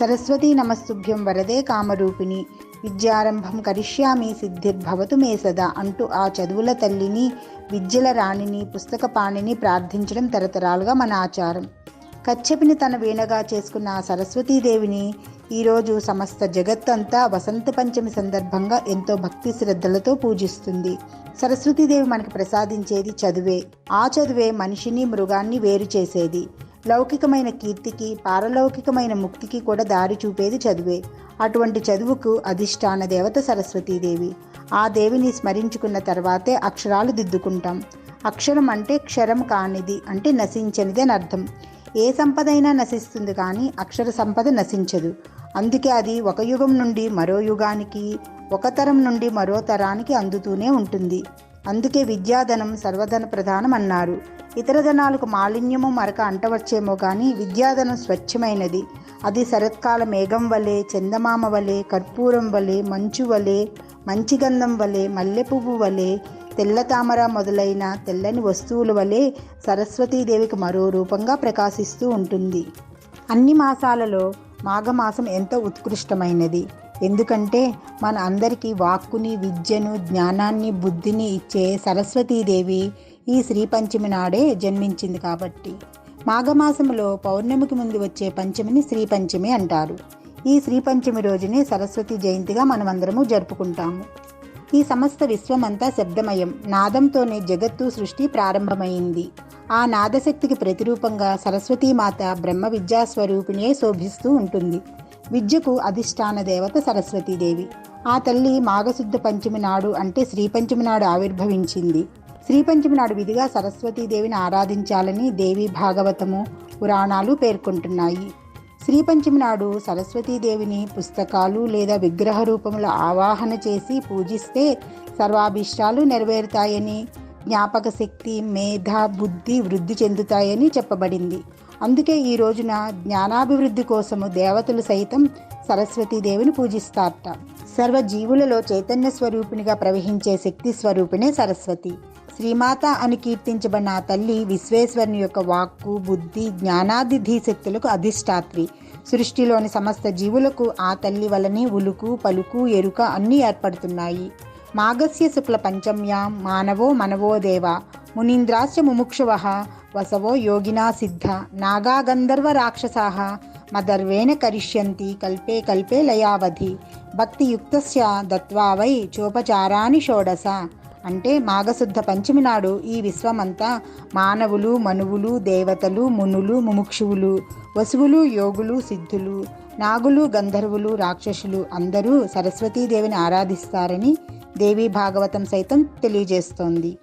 సరస్వతీ నమస్తుభ్యం వరదే కామరూపిణి. విద్యారంభం కరిష్యామి సిద్ధిర్భవతు మే సదా అంటూ ఆ చదువుల తల్లిని విద్యల రాణిని పుస్తక పాణిని ప్రార్థించడం తరతరాలుగా మన ఆచారం. కచ్చెపిని తన వీణగా చేసుకున్న ఆ సరస్వతీదేవిని ఈరోజు సమస్త జగత్తంతా వసంత పంచమి సందర్భంగా ఎంతో భక్తి శ్రద్ధలతో పూజిస్తుంది. సరస్వతీదేవి మనకి ప్రసాదించేది చదువే. ఆ చదువే మనిషిని మృగాన్ని వేరు చేసేది. లౌకికమైన కీర్తికి పారలౌకికమైన ముక్తికి కూడా దారి చూపేది చదువే. అటువంటి చదువుకు అధిష్టాన దేవత సరస్వతీదేవి. ఆ దేవిని స్మరించుకున్న తర్వాతే అక్షరాలు దిద్దుకుంటాం. అక్షరం అంటే క్షరం కానిది అంటే నశించనిది అని అర్థం. ఏ సంపదైనా నశిస్తుంది కానీ అక్షర సంపద నశించదు. అందుకే అది ఒక యుగం నుండి మరో యుగానికి ఒక తరం నుండి మరో తరానికి అందుతూనే ఉంటుంది. అందుకే విద్యాధనం సర్వధన ప్రధానం అన్నారు ఇతర ధనాలకు మాలిన్యము మరక అంటవచ్చేమో కానీ విద్యాధనం స్వచ్ఛమైనది. అది శరత్కాల మేఘం వలె చందమామ వలె కర్పూరం వలె మంచు వలె మంచి గంధం వలె మల్లెపువ్వు వలె తెల్ల తామర మొదలైన తెల్లని వస్తువుల వలె సరస్వతీదేవికి మరో రూపంగా ప్రకాశిస్తూ ఉంటుంది. అన్ని మాసాలలో మాఘమాసం ఎంతో ఉత్కృష్టమైనది. ఎందుకంటే మన అందరికీ వాక్కుని విద్యను జ్ఞానాన్ని బుద్ధిని ఇచ్చే సరస్వతీదేవి ఈ శ్రీ పంచమి నాడే జన్మించింది కాబట్టి. మాఘమాసంలో పౌర్ణమికి ముందు వచ్చే పంచమిని శ్రీ పంచమి అంటారు. ఈ శ్రీ పంచమి రోజునే సరస్వతి జయంతిగా మనమందరము జరుపుకుంటాము. ఈ సమస్త విశ్వమంతా శబ్దమయం నాదంతోనే జగత్తు సృష్టి ప్రారంభమైంది. ఆ నాదశక్తికి ప్రతిరూపంగా సరస్వతీమాత బ్రహ్మ విద్యాస్వరూపిణియే శోభిస్తూ ఉంటుంది. విద్యకు అధిష్టాన దేవత సరస్వతీదేవి. ఆ తల్లి మాఘశుద్ధ పంచమి నాడు అంటే శ్రీ పంచమి నాడు ఆవిర్భవించింది. శ్రీపంచమి నాడు విధిగా సరస్వతీదేవిని ఆరాధించాలని దేవి భాగవతము పురాణాలు పేర్కొంటున్నాయి. శ్రీపంచమి నాడు సరస్వతీదేవిని పుస్తకాలు లేదా విగ్రహ రూపంలో ఆవాహన చేసి పూజిస్తే సర్వాభిష్టాలు నెరవేరుతాయని జ్ఞాపక శక్తి మేధ బుద్ధి వృద్ధి చెందుతాయని చెప్పబడింది. అందుకే ఈ రోజున జ్ఞానాభివృద్ధి కోసము దేవతలు సైతం సరస్వతీదేవిని పూజిస్తారట. సర్వ జీవులలో చైతన్య స్వరూపిణిగా ప్రవహించే శక్తి స్వరూపిణే సరస్వతి. శ్రీమాత అని కీర్తించబడిన ఆ తల్లి విశ్వేశ్వరుని యొక్క వాక్కు బుద్ధి జ్ఞానాదిధి శక్తులకు అధిష్టాత్రి. సృష్టిలోని సమస్త జీవులకు ఆ తల్లి వలనే ఉలుకు పలుకు ఎరుక అన్నీ ఏర్పడుతున్నాయి. మాగస్య శుక్ల పంచమ్యాం మానవో మనవో దేవ. మునీంద్రాశ్చ ముముక్షువ వసవో యోగినా సిద్ధ. నాగా గంధర్వ రాక్షసాః మదర్వేణ కరిష్యంతి కల్పే కల్పే లయావధి. భక్తియుక్తస్య దత్వా వై చోపచారాని షోడస అంటే మాఘశుద్ధ పంచమి నాడు ఈ విశ్వమంతా మానవులు మనువులు దేవతలు మునులు ముముక్షువులు వసువులు యోగులు సిద్ధులు నాగులు గంధర్వులు రాక్షసులు అందరూ సరస్వతీదేవిని ఆరాధిస్తారని దేవీ భాగవతం సైతం తెలియజేస్తోంది.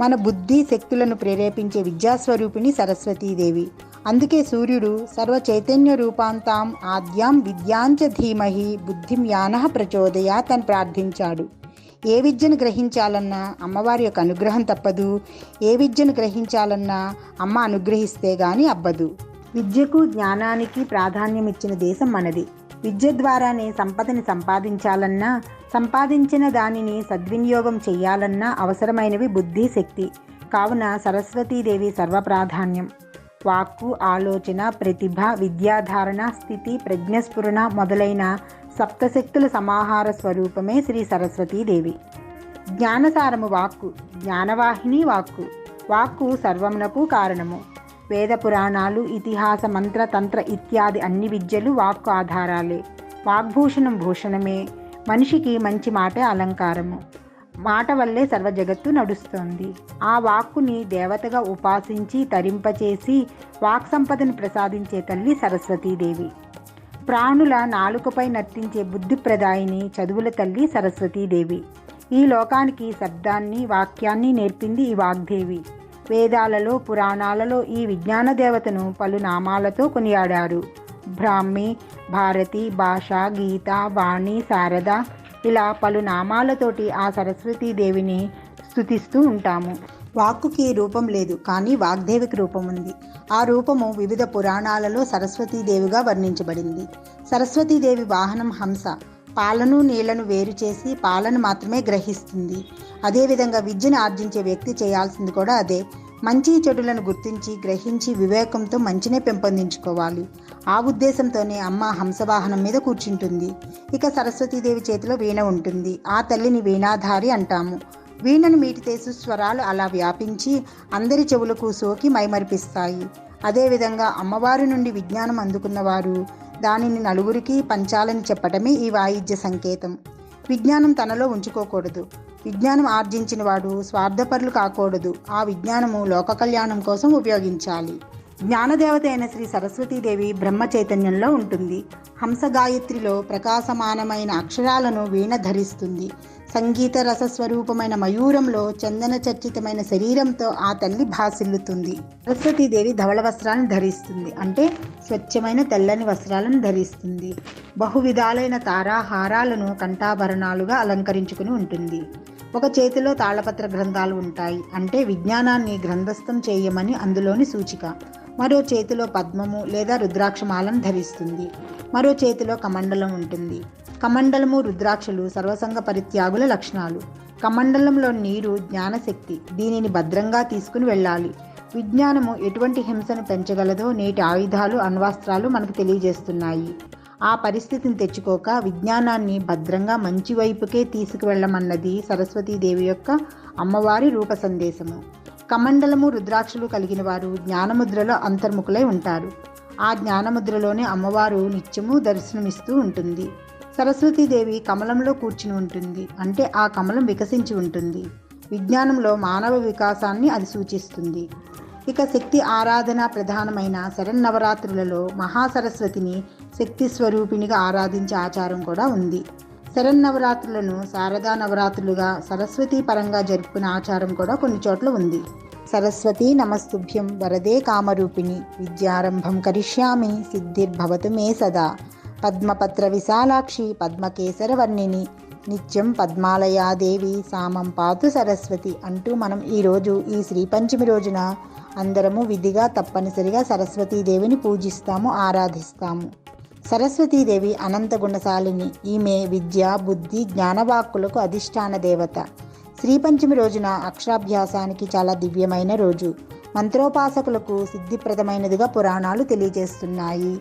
మన బుద్ధి శక్తులను ప్రేరేపించే విద్యాస్వరూపిణి సరస్వతీదేవి. అందుకే సూర్యుడు సర్వ చైతన్య రూపాంతాం ఆద్యాం విద్యాంచ ధీమహి బుద్ధిం యాన ప్రచోదయాత్ అని ప్రార్థించాడు. ఏ విద్యను గ్రహించాలన్నా అమ్మవారి యొక్క అనుగ్రహం తప్పదు. ఏ విద్యను గ్రహించాలన్నా అమ్మ అనుగ్రహిస్తే గాని అబ్బదు. విద్యకు జ్ఞానానికి ప్రాధాన్యం ఇచ్చిన దేశం మనది. విద్య ద్వారానే సంపదని సంపాదించాలన్నా సంపాదించిన దానిని సద్వినియోగం చేయాలన్నా అవసరమైనవి బుద్ధి శక్తి. కావున సరస్వతీదేవి సర్వప్రాధాన్యం. వాక్కు ఆలోచన ప్రతిభ విద్యాధారణ స్థితి ప్రజ్ఞస్ఫురణ మొదలైన సప్తశక్తుల సమాహార స్వరూపమే శ్రీ సరస్వతీదేవి జ్ఞానసారము వాక్కు జ్ఞానవాహిని వాక్కు వాక్కు సర్వమునకు కారణము. వేద పురాణాలు ఇతిహాస మంత్ర తంత్ర ఇత్యాది అన్ని విద్యలు వాక్కు ఆధారాలే. వాగ్భూషణం భూషణమే మనిషికి మంచి మాటే అలంకారము. మాట వల్లే సర్వ జగత్తు నడుస్తోంది. ఆ వాక్కుని దేవతగా ఉపాసించి తరింపచేసి వాక్ సంపదను ప్రసాదించే తల్లి సరస్వతీదేవి ప్రాణుల నాలుకపై నర్తించే బుద్ధిప్రదాయిని చదువుల తల్లి సరస్వతీదేవి. ఈ లోకానికి శబ్దాన్ని వాక్యాన్ని నేర్పింది ఈ వాగ్దేవి. వేదాలలో పురాణాలలో ఈ విజ్ఞాన దేవతను పలు నామాలతో కొనియాడారు. బ్రాహ్మి భారతి భాష గీత వాణి శారద ఇలా పలు నామాలతోటి ఆ సరస్వతీదేవిని స్తుతిస్తూ ఉంటాము. వాక్కుకి రూపం లేదు కానీ వాగ్దేవికి రూపం ఉంది. ఆ రూపము వివిధ పురాణాలలో సరస్వతీదేవిగా వర్ణించబడింది. సరస్వతీదేవి వాహనం హంస. పాలను నీళ్ళను వేరు చేసి పాలను మాత్రమే గ్రహిస్తుంది. అదేవిధంగా విద్యను ఆర్జించే వ్యక్తి చేయాల్సింది కూడా అదే. మంచి చెడులను గుర్తించి గ్రహించి వివేకంతో మంచినే పెంపొందించుకోవాలి. ఆ ఉద్దేశంతోనే అమ్మ హంసవాహనం మీద కూర్చుంటుంది. ఇక సరస్వతీదేవి చేతిలో వీణ ఉంటుంది. ఆ తల్లిని వీణాధారి అంటాము. వీణను మీటితే సుస్వరాలు అలా వ్యాపించి అందరి చెవులకు సోకి మైమరిపిస్తాయి. అదేవిధంగా అమ్మవారి నుండి విజ్ఞానం అందుకున్నవారు దానిని నలుగురికి పంచాలని చెప్పటమే ఈ వాయిద్య సంకేతం. విజ్ఞానం తనలో ఉంచుకోకూడదు. విజ్ఞానం ఆర్జించిన వాడు స్వార్థపరులు కాకూడదు. ఆ విజ్ఞానము లోక కళ్యాణం కోసం ఉపయోగించాలి. జ్ఞానదేవత అయిన శ్రీ సరస్వతీదేవి బ్రహ్మ చైతన్యంలో ఉంటుంది. హంస గాయత్రిలో ప్రకాశమానమైన అక్షరాలను వీణ ధరిస్తుంది. సంగీత రసస్వరూపమైన మయూరంలో చందన చర్చితమైన శరీరంతో ఆ తల్లి భాసిల్లుతుంది. సరస్వతీదేవి ధవళ వస్త్రాలను ధరిస్తుంది. అంటే స్వచ్ఛమైన తెల్లని వస్త్రాలను ధరిస్తుంది. బహువిధాలైన తారాహారాలను కంఠాభరణాలుగా అలంకరించుకుని ఉంటుంది. ఒక చేతిలో తాళపత్ర గ్రంథాలు ఉంటాయి. అంటే విజ్ఞానాన్ని గ్రంథస్థం చేయమని అందులోని సూచిక. మరో చేతిలో పద్మము లేదా రుద్రాక్షమాలను ధరిస్తుంది. మరో చేతిలో కమండలం ఉంటుంది. కమండలము రుద్రాక్షలు సర్వసంగ పరిత్యాగుల లక్షణాలు. కమండలంలో నీరు జ్ఞానశక్తి దీనిని భద్రంగా తీసుకుని వెళ్ళాలి. విజ్ఞానము ఎటువంటి హింసను పెంచగలదో నేటి ఆయుధాలు అణ్వాస్త్రాలు మనకు తెలియజేస్తున్నాయి. ఆ పరిస్థితిని తెచ్చుకోక విజ్ఞానాన్ని భద్రంగా మంచి వైపుకే తీసుకువెళ్ళమన్నది సరస్వతీదేవి యొక్క అమ్మవారి రూప సందేశము. కమండలము రుద్రాక్షలు కలిగిన వారు జ్ఞానముద్రలో అంతర్ముఖులై ఉంటారు. ఆ జ్ఞానముద్రలోనే అమ్మవారు నిత్యము దర్శనమిస్తూ ఉంటుంది. సరస్వతీదేవి కమలంలో కూర్చుని ఉంటుంది. అంటే ఆ కమలం వికసించి ఉంటుంది. విజ్ఞానంలో మానవ వికాసాన్ని అది సూచిస్తుంది. ఇక శక్తి ఆరాధన ప్రధానమైన శరన్నవరాత్రులలో మహాసరస్వతిని శక్తి స్వరూపిణిగా ఆరాధించే ఆచారం కూడా ఉంది. శరన్నవరాత్రులను శారదా నవరాత్రులుగా సరస్వతీ పరంగా జరుపుకునే ఆచారం కూడా కొన్ని చోట్ల ఉంది. సరస్వతీ నమస్తుభ్యం వరదే కామరూపిణి. విద్యారంభం కరిష్యామి. సిద్ధిర్భవతు మే సదా. పద్మపత్ర విశాలాక్షి పద్మకేసరవర్ణిని నిత్యం పద్మాలయాదేవి సామం పాతు సరస్వతి అంటూ మనం ఈరోజు ఈ శ్రీ పంచమి రోజున అందరము విధిగా తప్పనిసరిగా సరస్వతీదేవిని పూజిస్తాము ఆరాధిస్తాము. సరస్వతీదేవి అనంత గుణశాలిని. ఈమె విద్య బుద్ధి జ్ఞానవాక్కులకు అధిష్టాన దేవత. శ్రీ పంచమి రోజున అక్షరాభ్యాసానికి చాలా దివ్యమైన రోజు. మంత్రోపాసకులకు సిద్ధిప్రదమైనదిగా పురాణాలు తెలియజేస్తున్నాయి.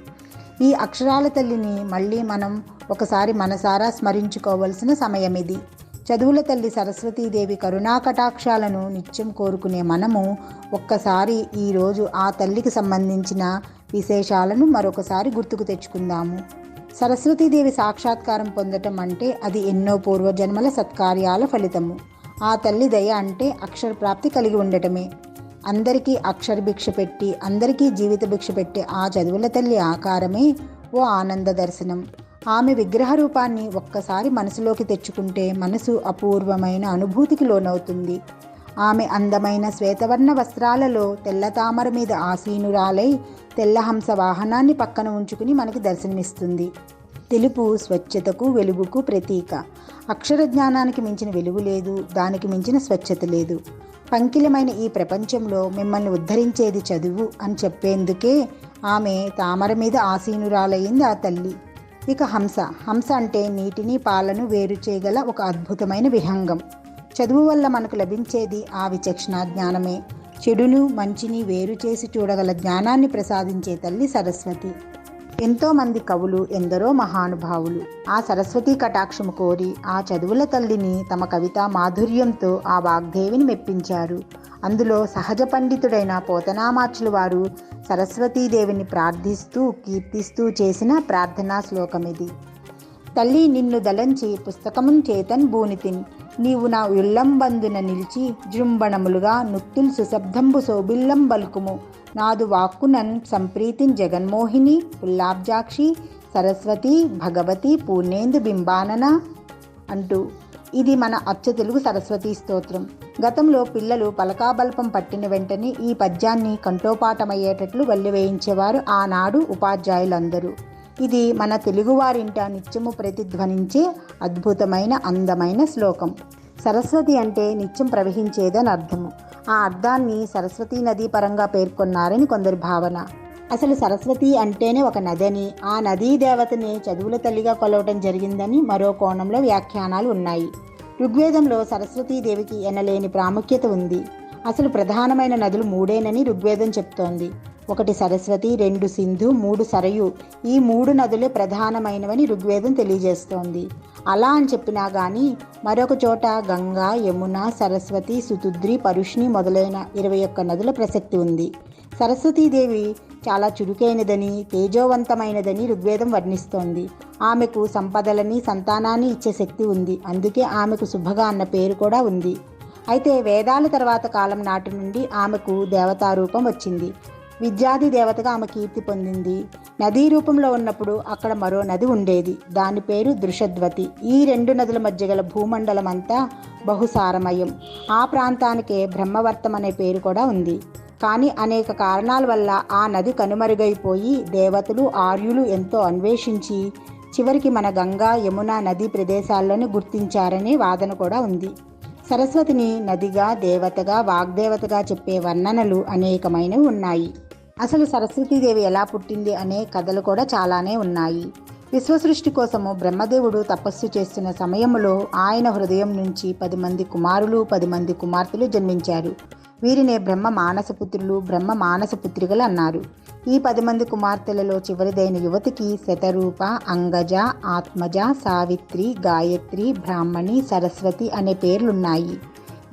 ఈ అక్షరాల తల్లిని మళ్ళీ మనం ఒకసారి మనసారా స్మరించుకోవలసిన సమయం ఇది చదువుల తల్లి సరస్వతీదేవి కరుణా కటాక్షాలను నిత్యం కోరుకునే మనము ఒక్కసారి ఈరోజు ఆ తల్లికి సంబంధించిన విశేషాలను మరొకసారి గుర్తుకు తెచ్చుకుందాము. సరస్వతీదేవి సాక్షాత్కారం పొందటం అంటే అది ఎన్నో పూర్వజన్మల సత్కార్యాల ఫలితము. ఆ తల్లి దయ అంటే అక్షర ప్రాప్తి కలిగి ఉండటమే. అందరికీ అక్షర భిక్ష పెట్టి అందరికీ జీవిత భిక్ష పెట్టే ఆ చదువుల తల్లి ఆకారమే ఓ ఆనంద దర్శనం. ఆమె విగ్రహ రూపాన్ని ఒక్కసారి మనసులోకి తెచ్చుకుంటే మనసు అపూర్వమైన అనుభూతికి లోనవుతుంది. ఆమె అందమైన శ్వేతవర్ణ వస్త్రాలలో తెల్ల తామర మీద ఆసీనురాలై తెల్లహంస వాహనాన్ని పక్కన ఉంచుకుని మనకి దర్శనమిస్తుంది. తెలుపు స్వచ్ఛతకు వెలుగుకు ప్రతీక. అక్షర జ్ఞానానికి మించిన వెలుగు లేదు దానికి మించిన స్వచ్ఛత లేదు. పంకిలమైన ఈ ప్రపంచంలో మిమ్మల్ని ఉద్ధరించేది చదువు అని చెప్పేందుకే ఆమె తామర మీద ఆసీనురాలయ్యింది ఆ తల్లి. ఇక హంస. హంస అంటే నీటిని పాలను వేరు చేయగల ఒక అద్భుతమైన విహంగం. చదువు వల్ల మనకు లభించేది ఆ విచక్షణ జ్ఞానమే. చెడును మంచిని వేరు చేసి చూడగల జ్ఞానాన్ని ప్రసాదించే తల్లి సరస్వతి. ఎంతోమంది కవులు ఎందరో మహానుభావులు. ఆ సరస్వతీ కటాక్షము కోరి ఆ చదువుల తల్లిని తమ కవితా మాధుర్యంతో ఆ వాగ్దేవిని మెప్పించారు. అందులో సహజ పండితుడైన పోతనామాచులు వారు సరస్వతీదేవిని ప్రార్థిస్తూ కీర్తిస్తూ చేసిన ప్రార్థనా శ్లోకమిది. తల్లి నిన్ను దలంచి పుస్తకమున్ చేతన్ బూనితిన్. నీవు నా ఉల్లంబందున నిలిచి జృంభణములుగా నుత్తుల్ సుశబ్దంబు శోభిల్లం బలుకుము నాదు వాక్కునన్ సంప్రీతిన్ జగన్మోహిని ఉల్లాబ్జాక్షి సరస్వతి భగవతి పూర్ణేందు బింబానన అంటూ. ఇది మన అచ్చ తెలుగు సరస్వతీ స్తోత్రం. గతంలో పిల్లలు పలకాబల్పం పట్టిన వెంటనే ఈ పద్యాన్ని కంఠోపాఠమయ్యేటట్లు వల్లివేయించేవారు ఆనాడు ఉపాధ్యాయులందరూ. ఇది మన తెలుగువారింట నిత్యము ప్రతిధ్వనించే అద్భుతమైన అందమైన శ్లోకం. సరస్వతి అంటే నిత్యం ప్రవహించేదని అర్థము. ఆ అర్థాన్ని సరస్వతీ నదీ పరంగా పేర్కొన్నారని కొందరి భావన. అసలు సరస్వతి అంటేనే ఒక నదని ఆ నదీ దేవతని చదువుల తల్లిగా కొలవటం జరిగిందని మరో కోణంలో వ్యాఖ్యానాలు ఉన్నాయి. ఋగ్వేదంలో సరస్వతీదేవికి ఎనలేని ప్రాముఖ్యత ఉంది. అసలు ప్రధానమైన నదులు మూడేనని ఋగ్వేదం చెప్తోంది. ఒకటి సరస్వతి రెండు సింధు మూడు సరయు ఈ మూడు నదులే ప్రధానమైనవని ఋగ్వేదం తెలియజేస్తోంది. అలా అని చెప్పినా కానీ మరొక చోట గంగా యమున సరస్వతి సుతుద్రి పరుష్ణి మొదలైన ఇరవై ఒక్క నదుల ప్రసక్తి ఉంది. సరస్వతీదేవి చాలా చురుకైనదని తేజోవంతమైనదని ఋగ్వేదం వర్ణిస్తోంది. ఆమెకు సంపదలని సంతానాన్ని ఇచ్చే శక్తి ఉంది. అందుకే ఆమెకు శుభగా అన్న పేరు కూడా ఉంది. అయితే వేదాల తర్వాత కాలం నాటి నుండి ఆమెకు దేవతా రూపం వచ్చింది. విద్యాది దేవతగా ఆమె కీర్తి పొందింది. నదీ రూపంలో ఉన్నప్పుడు అక్కడ మరో నది ఉండేది. దాని పేరు దృషద్వతి ఈ రెండు నదుల మధ్య గల భూమండలం అంతా బహుసారమయం. ఆ ప్రాంతానికే బ్రహ్మవర్తం అనే పేరు కూడా ఉంది. కానీ అనేక కారణాల వల్ల ఆ నది కనుమరుగైపోయి దేవతలు ఆర్యులు ఎంతో అన్వేషించి చివరికి మన గంగా యమున నదీ ప్రదేశాల్లోనే గుర్తించారనే వాదన కూడా ఉంది. సరస్వతిని నదిగా దేవతగా వాగ్దేవతగా చెప్పే వర్ణనలు అనేకమైనవి ఉన్నాయి. అసలు సరస్వతీదేవి ఎలా పుట్టింది అనే కథలు కూడా చాలానే ఉన్నాయి. విశ్వసృష్టి కోసము బ్రహ్మదేవుడు తపస్సు చేస్తున్న సమయంలో ఆయన హృదయం నుంచి పది మంది కుమారులు పది మంది కుమార్తెలు జన్మించారు. వీరినే బ్రహ్మ మానసపుత్రులు బ్రహ్మ మానసపుత్రికలు అన్నారు. ఈ పది మంది కుమార్తెలలో చివరిదైన యువతికి శతరూప అంగజ ఆత్మజ సావిత్రి గాయత్రి బ్రాహ్మణి సరస్వతి అనే పేర్లున్నాయి.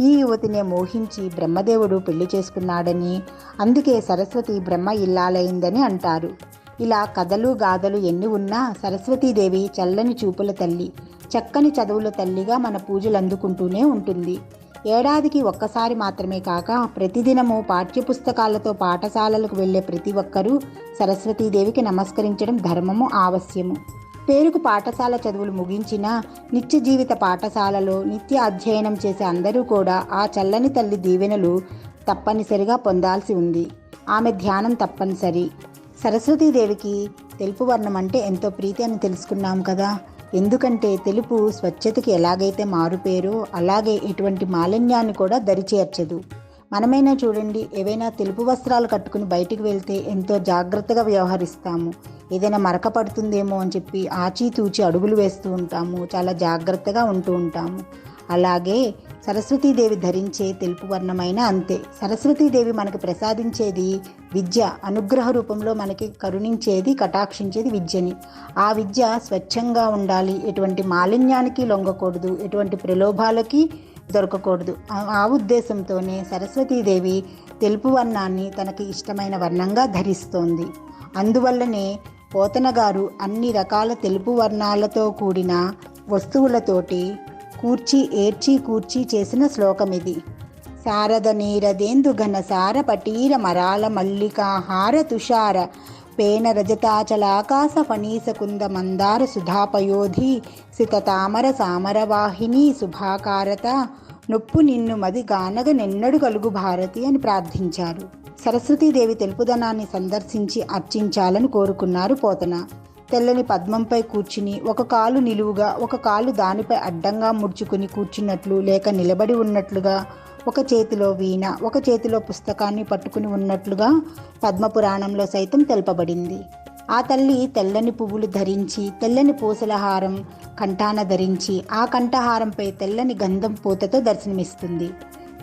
ఈ యువతినే మోహించి బ్రహ్మదేవుడు పెళ్ళి చేసుకున్నాడని అందుకే సరస్వతి బ్రహ్మ ఇల్లాలైందని అంటారు. ఇలా కథలు గాథలు ఎన్ని ఉన్నా సరస్వతీదేవి చల్లని చూపుల తల్లి చక్కని చదువుల తల్లిగా మన పూజలు అందుకుంటూనే ఉంటుంది. ఏడాదికి ఒక్కసారి మాత్రమే కాక ప్రతిదినము పాఠ్యపుస్తకాలతో పాఠశాలలకు వెళ్ళే ప్రతి ఒక్కరూ సరస్వతీదేవికి నమస్కరించడం ధర్మము ఆవశ్యము. పేరుకు పాఠశాల చదువులు ముగించిన నిత్య జీవిత పాఠశాలలో నిత్య అధ్యయనం చేసే అందరూ కూడా ఆ చల్లని తల్లి దీవెనలు తప్పనిసరిగా పొందాల్సి ఉంది. ఆమె ధ్యానం తప్పనిసరి. సరస్వతీదేవికి తెలుపు వర్ణం అంటే ఎంతో ప్రీతి అని తెలుసుకున్నాం కదా. ఎందుకంటే తెలుపు స్వచ్ఛతకి ఎలాగైతే మారుపేరో అలాగే ఎటువంటి మాలిన్యాన్ని కూడా దరిచేర్చదు. మనమైనా చూడండి ఏవైనా తెలుపు వస్త్రాలు కట్టుకుని బయటికి వెళ్తే ఎంతో జాగ్రత్తగా వ్యవహరిస్తాము. ఏదైనా మరక పడుతుందేమో అని చెప్పి ఆచితూచి అడుగులు వేస్తూ ఉంటాము. చాలా జాగ్రత్తగా ఉంటూ ఉంటాము. అలాగే సరస్వతీదేవి ధరించే తెలుపు వర్ణమైన అంతే. సరస్వతీదేవి మనకి ప్రసాదించేది విద్య అనుగ్రహ రూపంలో మనకి కరుణించేది కటాక్షించేది విద్యని. ఆ విద్య స్వచ్ఛంగా ఉండాలి. ఎటువంటి మాలిన్యానికి లొంగకూడదు. ఎటువంటి ప్రలోభాలకి దొరకకూడదు. ఆ ఉద్దేశంతోనే సరస్వతీదేవి తెలుపు వర్ణాన్ని తనకి ఇష్టమైన వర్ణంగా ధరిస్తోంది. అందువల్లనే పోతనగారు అన్ని రకాల తెలుపు వర్ణాలతో కూడిన వస్తువులతోటి కూర్చి ఏర్చి కూర్చి చేసిన శ్లోకమిది. శారద నీరదేందు ఘన సార పటీర మరాల మల్లికాహార తుషార పేన రజతాచలాకాశ ఫణీసకుంద మందార సుధాపయోధి సితతామర సామరవాహిని శుభాకారత నొప్పు నిన్ను మది గానగ నిన్నడు కలుగు భారతి అని ప్రార్థించారు. సరస్వతీదేవి తెలుపుదనాన్ని సందర్శించి అర్చించాలని కోరుకున్నారు పోతన. తెల్లని పద్మంపై కూర్చుని ఒక కాలు నిలువుగా ఒక కాలు దానిపై అడ్డంగా ముడుచుకుని కూర్చున్నట్లు లేక నిలబడి ఉన్నట్లుగా ఒక చేతిలో వీణ ఒక చేతిలో పుస్తకాన్ని పట్టుకుని ఉన్నట్లుగా పద్మపురాణంలో సైతం తెలుపబడింది. ఆ తల్లి తెల్లని పువ్వులు ధరించి తెల్లని పూసల హారం కంఠాన ధరించి ఆ కంఠహారంపై తెల్లని గంధం పూతతో దర్శనమిస్తుంది.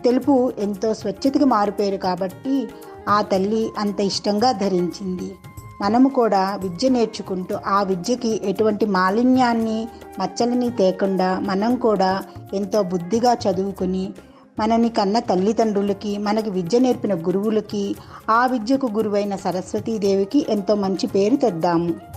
తెలుపు ఎంతో స్వచ్ఛతకి మారిపోయారు కాబట్టి ఆ తల్లి అంత ఇష్టంగా ధరించింది. మనము కూడా విద్య నేర్చుకుంటూ ఆ విద్యకి ఎటువంటి మాలిన్యాన్ని మచ్చలని తేకుండా మనం కూడా ఎంతో బుద్ధిగా చదువుకుని మనని కన్న తల్లిదండ్రులకి మనకి విద్య నేర్పిన గురువులకి ఆ విద్యకు గురువైన సరస్వతీదేవికి ఎంతో మంచి పేరు తెద్దాము.